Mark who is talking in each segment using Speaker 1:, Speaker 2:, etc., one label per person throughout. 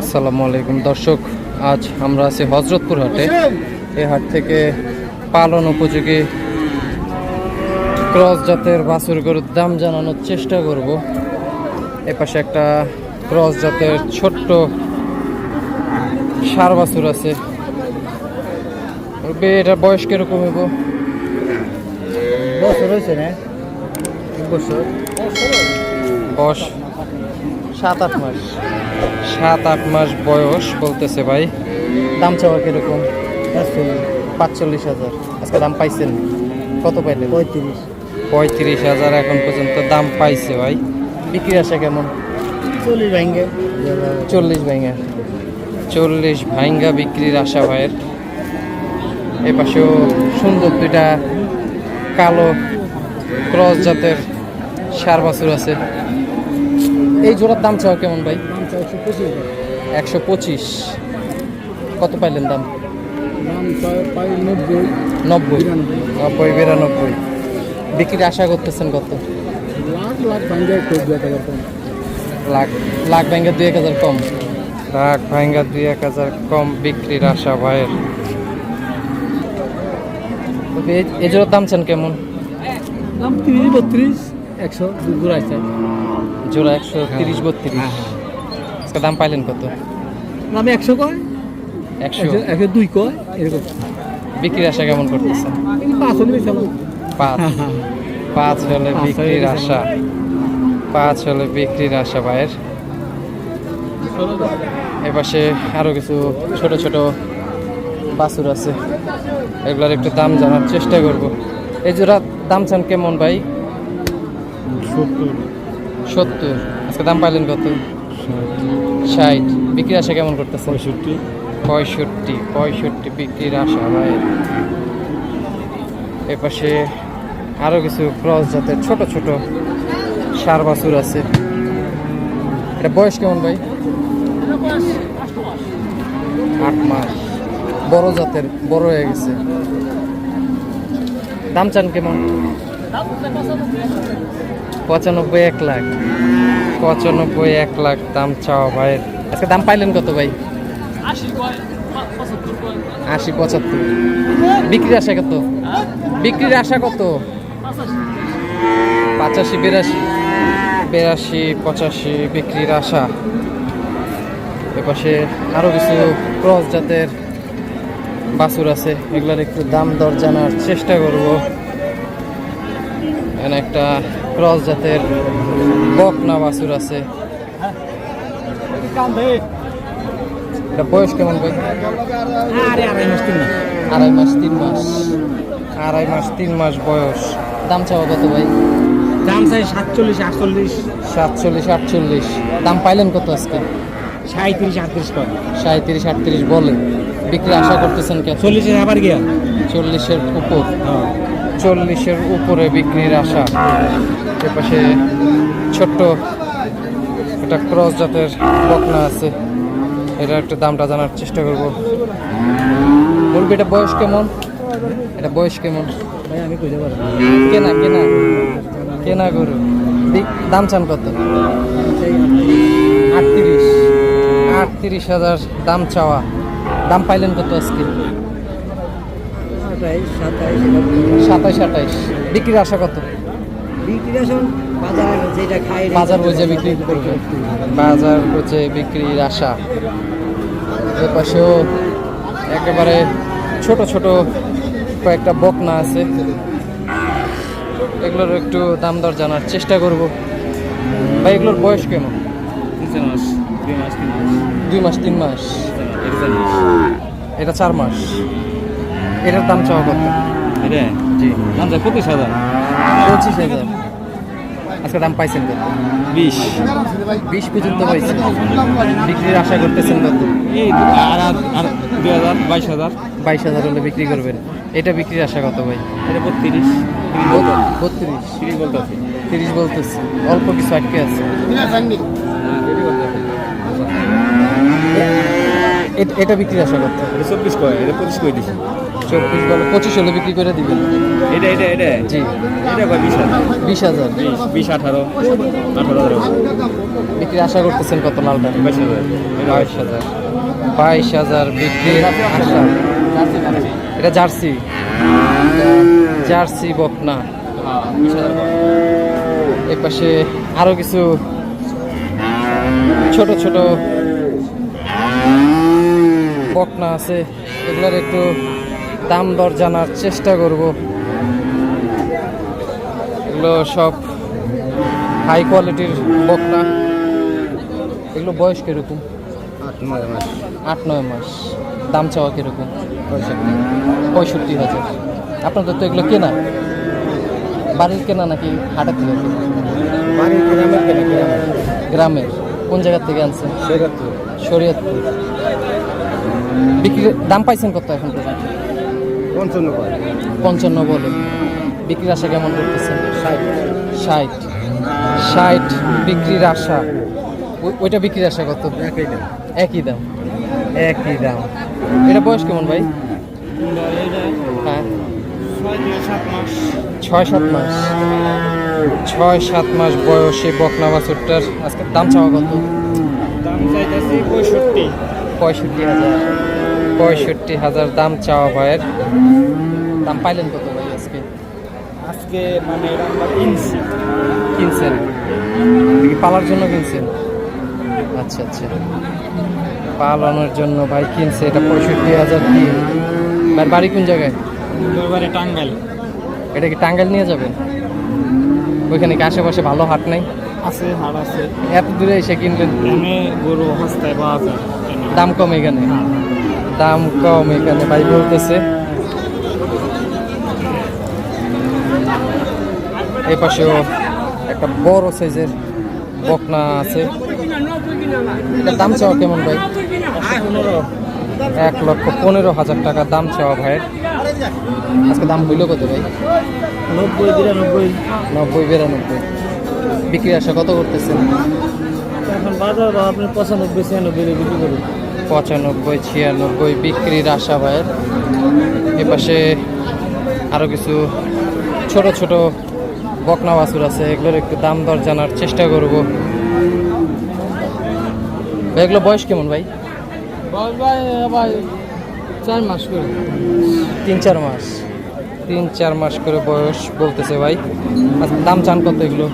Speaker 1: আসসালামু আলাইকুম। দর্শক আজ আমরা আছি হজরতপুর হাটে। এই হাট থেকে পালন উপযোগী ক্রস জাতের বাছুর গরুর দাম জানানোর চেষ্টা করব। এ পাশে একটা ক্রস জাতের ছোট্ট সার বাছুর আছে। বে, এটার বয়স কীরকম হইব?
Speaker 2: বছর হয়েছে না? বছর।
Speaker 1: বয়স সাত আট মাস। সাত আট মাস বয়স বলতেছে ভাই। দাম চাওয়া কীরকম? পাঁচচল্লিশ হাজার। আজকে দাম পাইছেন? কত পাইলে
Speaker 2: পঁয়ত্রিশ।
Speaker 1: পঁয়ত্রিশ হাজার এখন পর্যন্ত দাম পাইছে ভাই। বিক্রি আসে কেমন?
Speaker 2: চল্লিশ ভেঙে
Speaker 1: চল্লিশ ভাইঙ্গা। চল্লিশ ভাইঙ্গা বিক্রির আশা ভাইয়ের। এ পাশেও সুন্দর দুইটা কালো ক্রস জাতের সার বাছুর আছে। এই জোড়ার দাম চাও কেমন ভাই? একশো পঁচিশ। কত পাইলেন দাম?
Speaker 2: নব্বই।
Speaker 1: নব্বই?
Speaker 2: বিরানব্বই।
Speaker 1: নব্বই বিরানব্বই। বিক্রির আশা করতেছেন কত?
Speaker 2: লাখ লাখ
Speaker 1: দুই এক হাজার কম। লাখ ভাঙ্গা দুই এক হাজার কম? বিক্রির আশা ভাইয়ের। তবে এই- এই জোড়ার দাম চান কেমন?
Speaker 2: দাম তিরিশ বত্রিশ। একশো দূর আসছে
Speaker 1: জোড়া একশো তিরিশ বত্রিশ। আজকে দাম পাইলেন কত?
Speaker 2: দাম একশো কয়?
Speaker 1: একশো।
Speaker 2: একশো দুই কয় এরকম।
Speaker 1: বিক্রির আশা কেমন করতেছেন?
Speaker 2: এই পাঁচ হলে
Speaker 1: পাঁচ। পাঁচ হলে বিক্রির আশা। পাঁচ হলে বিক্রির আশা ভাইয়ের। এপাশে আরও কিছু ছোট ছোট বাছুর আছে। এগুলার একটু দাম জানার চেষ্টা করব। এই জোড়া দাম চান কেমন ভাই?
Speaker 2: সত্তর।
Speaker 1: আজকে দাম পাইলেন কত? ষাট। বিক্রি আশা কেমন করতেছে
Speaker 2: পঁয়ষট্টি।
Speaker 1: পঁয়ষট্টি। পঁয়ষট্টি বিক্রির আশা ভাই। এপাশে আরও কিছু ক্রস জাতের ছোট ছোট সার বাছুর আছে। এটা বয়স কেমন ভাই? আট মাস। বড় জাতের বড় হয়ে গেছে। দাম চান কেমন? পঁচানব্বই এক লাখ। পঁচানব্বই এক লাখ দাম চাওয়া ভাইয়ের। আজকে দাম পাইলেন কত ভাই? আশি পঁচাত্তর বিক্রির আশা কত? বিক্রির আশা কত? পঁচাশি বিরাশি। বিরাশি পঁচাশি বিক্রির আশা। এপাশে আরও কিছু ক্রস জাতের বাছুর আছে। এগুলোর একটু দাম দর জানার চেষ্টা করব। এখানে একটা ক্রস জাতের বকনা বাছুর আছে। এটা বয়স কেমন ভাই?
Speaker 2: আড়াই মাস তিন মাস।
Speaker 1: আড়াই মাস তিন মাস। আড়াই মাস তিন মাস বয়স। দাম চাওয়া কত ভাই?
Speaker 2: দাম চাই সাতচল্লিশ আটচল্লিশ।
Speaker 1: সাতচল্লিশ আটচল্লিশ। দাম পাইলেন কত আজকে?
Speaker 2: সাঁত্রিশ আটত্রিশ কয়
Speaker 1: সাঁত্রিশ আটত্রিশ বলে। বিক্রি আশা করতেছেন কেন
Speaker 2: চল্লিশের আবার গিয়া।
Speaker 1: চল্লিশের উপর।
Speaker 2: হ্যাঁ।
Speaker 1: চল্লিশের উপরে বিক্রির আশা। এপাশে ছোট্ট একটা ক্রস জাতের বকনা আছে। এটা একটু দামটা জানার চেষ্টা করব। বলবি এটা বয়স কেমন? এটা বয়স কেমন?
Speaker 2: আমি কইতে পারব
Speaker 1: কেনা কেনা? কেনা গরু। দাম চান কত? আটত্রিশ। আটত্রিশ হাজার দাম চাওয়া। দাম পাইলেন কত আজকে?
Speaker 2: সাতাইশ
Speaker 1: সাতাইশ আঠাইশ বিক্রির আশা কত?
Speaker 2: বিক্রি আসুন যেটা
Speaker 1: বাজার বুঝে বিক্রি। করবে বাজার বুঝে বিক্রির আশা। এ পাশেও একেবারে ছোট ছোট কয়েকটা বকনা আছে। এগুলোর একটু দাম দর জানার চেষ্টা করব। ভাই এগুলোর বয়স কেমন?
Speaker 2: দুই মাস তিন মাস। এটা
Speaker 1: চার মাস। এটার দাম চাওয়া কত?
Speaker 2: এটা? জি। দাম চাই পঁচিশ হাজার।
Speaker 1: পঁচিশ হাজার। আজকে দাম পাইছেন কত?
Speaker 2: বিশ।
Speaker 1: বিশ পর্যন্ত পাইছেন। বিক্রির আশা করতেছেন কত?
Speaker 2: এই আর আর দুই হাজার বাইশ হাজার।
Speaker 1: বাইশ হাজার হলে বিক্রি করবেন। এটা বিক্রির আশা কত ভাই?
Speaker 2: এটা বত্রিশ।
Speaker 1: বত্রিশ।
Speaker 2: তিরিশ বলতে আছে।
Speaker 1: তিরিশ বলতেছে। অল্প কিছু আটকে আছে। এটা বিক্রির আশা
Speaker 2: এটা চব্বিশ কয়? এটা পঁচিশ কয় দিছি
Speaker 1: চব্বিশ বলে পঁচিশ হলে বিক্রি করে দিবেন।
Speaker 3: এটা এটা এটা?
Speaker 1: জি।
Speaker 3: এটা বিশ হাজার?
Speaker 1: বিশ হাজার।
Speaker 3: বিশ আঠারো আঠারো
Speaker 1: বিক্রি আশা করতেছেন কত লালটা
Speaker 3: বাইশ হাজার।
Speaker 1: বাইশ হাজার। বাইশ হাজার আশা। এটা জার্সি। জার্সি বকনা।
Speaker 3: হ্যাঁ বিশ হাজার
Speaker 1: এই পাশে আরও কিছু ছোট ছোট বকনা আছে। এগুলোর একটু দাম দর জানার চেষ্টা করব। এগুলো সব হাই কোয়ালিটির বকনা। এগুলো বয়স কীরকম?
Speaker 3: আট নয় মাস।
Speaker 1: আট নয় মাস। দাম চাওয়া কীরকম? পঁয়ষট্টি। পঁয়ষট্টি হাজার। আপনাদের তো এগুলো কেনা। বাড়ির কেনা নাকি হাটের থেকে?
Speaker 3: বাড়ির গ্রামের কেনা। গ্রামের।
Speaker 1: গ্রামের কোন জায়গা থেকে আনছেন? শরীয়তপুর। বিক্রি দাম পাইছেন কত এখন পর্যন্ত?
Speaker 3: পঞ্চান্ন
Speaker 1: পঞ্চান্ন বলে। বিক্রির আশা কেমন করতেছেন
Speaker 3: ষাট।
Speaker 1: ষাট। ষাট বিক্রির আশা। ওই- ওইটা বিক্রির আশা কত?
Speaker 3: একই দাম।
Speaker 1: একই দাম। একই দাম। এটা বয়স কেমন ভাই? হ্যাঁ ছয় সাত মাস। ছয় সাত মাস বয়সে বকনা বাছুরটার আজকে দাম চাওয়া কত?
Speaker 3: দাম চাইতেছি পঁয়ষট্টি।
Speaker 1: পঁয়ষট্টি হাজার। পঁয়ষট্টি হাজার দাম চাওয়া ভাইয়ের। দাম পাইলেন কত ভাই আজকে?
Speaker 3: আজকে মানে কিনছি।
Speaker 1: কিনছেন? পালার জন্য কিনছেন? আচ্ছা আচ্ছা। পালানোর জন্য ভাই কিনছে এটা পঁয়ষট্টি হাজার ভাই বাড়ি কোন জায়গায়?
Speaker 3: টাঙ্গাইল।
Speaker 1: এটা কি টাঙ্গাইল নিয়ে যাবেন? ওইখানে কি আশেপাশে ভালো হাট নাই?
Speaker 3: আছে হাট আছে।
Speaker 1: এত দূরে এসে কিনবেন?
Speaker 3: গরু হস্তায় পাওয়া যায়।
Speaker 1: দাম কম এখানে। দাম কম এখানে ভাই বলতেছে। এই পাশেও একটা বড় সাইজের বকনা আছে। দাম চাওয়া কেমন ভাই? এক লক্ষ পনেরো হাজার টাকা দাম চাওয়া ভাইয়ের। আজকে দাম হইল কত ভাই?
Speaker 3: নব্বই বিরানব্বই।
Speaker 1: নব্বই বিরানব্বই। বিক্রি আসা কত করতেছেন?
Speaker 3: এখন বাজার আপনি পঁচানব্বই ছিয়ানব্বই বিক্রি করুন
Speaker 1: পঁচানব্বই ছিয়ানব্বই বিক্রির আশা ভাইয়ের। এপাশে আরও কিছু ছোট ছোট বকনা বাছুর আছে এগুলোর একটু দাম দর জানার চেষ্টা করব। ভাই, এগুলো বয়স কেমন ভাই?
Speaker 2: ভাই ভাই চার মাস করে।
Speaker 1: তিন চার মাস। তিন চার মাস করে বয়স বলতেছে ভাই। আচ্ছা দাম চান কত এগুলো?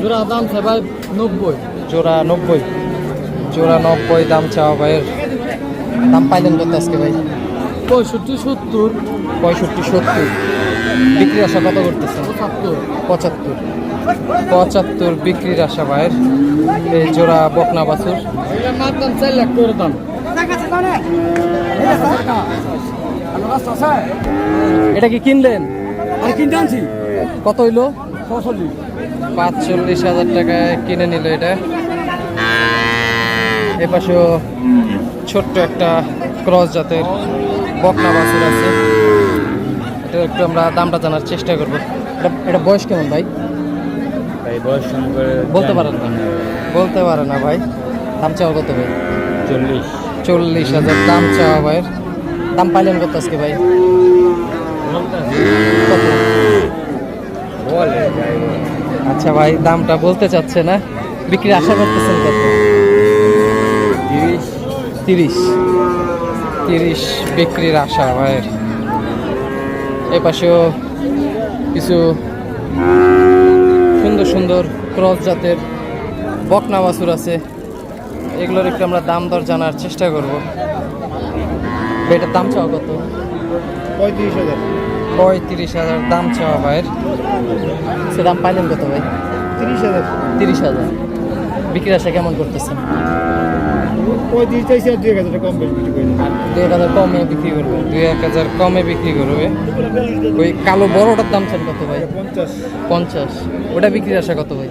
Speaker 2: জোড়া দাম ভাই নব্বই।
Speaker 1: জোড়া নব্বই। জোড়া নব্বই দাম চাওয়া ভাইয়ের? দাম পাইলেন কত আজকে ভাই?
Speaker 2: পঁয়ষট্টি সত্তর।
Speaker 1: পঁয়ষট্টি সত্তর। বিক্রি আশা কত করতেছেন
Speaker 2: পঁচাত্তর।
Speaker 1: পঁচাত্তর। পঁচাত্তর বিক্রির আশা ভাইয়ের। এই জোড়া বকনা বাছুর।
Speaker 2: এটা চার লাখ করে দাম।
Speaker 1: এটা কি কিনলেন?
Speaker 2: আর কিনতে আনছি।
Speaker 1: কত হইল? পাঁচচল্লিশ হাজার টাকায় কিনে নিল এটা। এপাশেও ছোট্ট একটা ক্রস জাতের বকনা বাছুর আছে। এটা একটু আমরা দামটা জানার চেষ্টা করব। এটা এটা বয়স কেমন ভাই?
Speaker 3: ভাই বয়স
Speaker 1: বলতে পারেন না। বলতে পারে না ভাই। দাম চাওয়া কত ভাই?
Speaker 3: চল্লিশ।
Speaker 1: চল্লিশ হাজার দাম চাওয়া ভাইয়ের। দাম পাইলেন কত আজকে ভাই?
Speaker 3: বলে ভাই।
Speaker 1: আচ্ছা ভাই দামটা বলতে চাচ্ছে না। বিক্রি আশা করতেছেন কত?
Speaker 3: তিরিশ।
Speaker 1: তিরিশ বিক্রির আশা ভাইয়ের এ পাশেও কিছু সুন্দর সুন্দর ক্রস জাতের বকনা বাছুর আছে। এগুলোর একটু আমরা দাম দর জানার চেষ্টা করব। এটার দাম চাওয়া কত?
Speaker 3: পঁয়ত্রিশ হাজার।
Speaker 1: পঁয়ত্রিশ হাজার দাম চাওয়া ভাইয়ের। সে দাম পাইলেন কত ভাই?
Speaker 3: তিরিশ হাজার।
Speaker 1: তিরিশ হাজার। বিক্রির আশা কেমন করতেছেন
Speaker 3: পঁয়ত্রিশ চাইছি আর দুই এক হাজার কম বেশি বিক্রি করে
Speaker 1: দুই এক হাজার কমে বিক্রি করবে দুই এক হাজার কমে বিক্রি করবে। ওই কালো বড়টার দাম চান কত ভাই?
Speaker 3: পঞ্চাশ।
Speaker 1: পঞ্চাশ। ওটা বিক্রির আশা কত ভাই?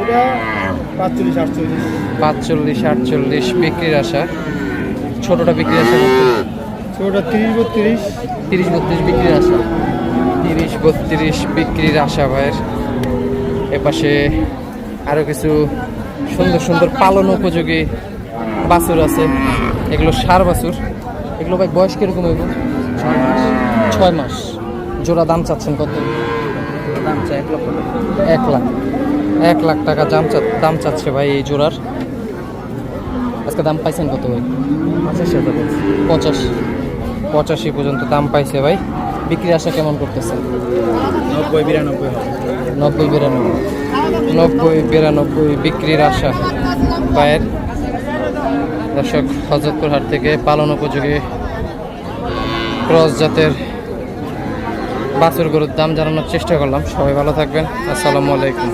Speaker 3: ওটা পাঁচচল্লিশ আটচল্লিশ।
Speaker 1: পাঁচচল্লিশ আটচল্লিশ বিক্রির আশা। ছোটটা বিক্রির কত?
Speaker 3: ওটা তিরিশ বত্রিশ।
Speaker 1: তিরিশ বত্রিশ বিক্রির আশা। তিরিশ বত্রিশ বিক্রির আশা ভাইয়ের। এপাশে আরও কিছু সুন্দর সুন্দর পালন উপযোগী বাছুর আছে। এগুলো সার বাছুর। এগুলো ভাই বয়স কীরকম এগুলো
Speaker 3: ছয় মাস।
Speaker 1: জোড়া দাম চাচ্ছেন কত?
Speaker 3: দাম এক লক্ষ
Speaker 1: এক লাখ। এক লাখ টাকা দাম চা দাম চাচ্ছে ভাই এই জোড়ার। আজকে দাম পাইছেন কত ভাই?
Speaker 3: পঁচাশি
Speaker 1: পঁচাশি। পঁচাশি পর্যন্ত দাম পাইছে ভাই। বিক্রি আশা কেমন করতেছে?
Speaker 3: নব্বই বিরানব্বই
Speaker 1: নব্বই বিরানব্বই। নব্বই বিরানব্বই বিক্রির আশা। পায়ের দর্শক হজরতপুর হাট থেকে পালন উপযোগী ক্রস জাতের বাছুর গরুর দাম জানানোর চেষ্টা করলাম। সবাই ভালো থাকবেন। আসসালামু আলাইকুম।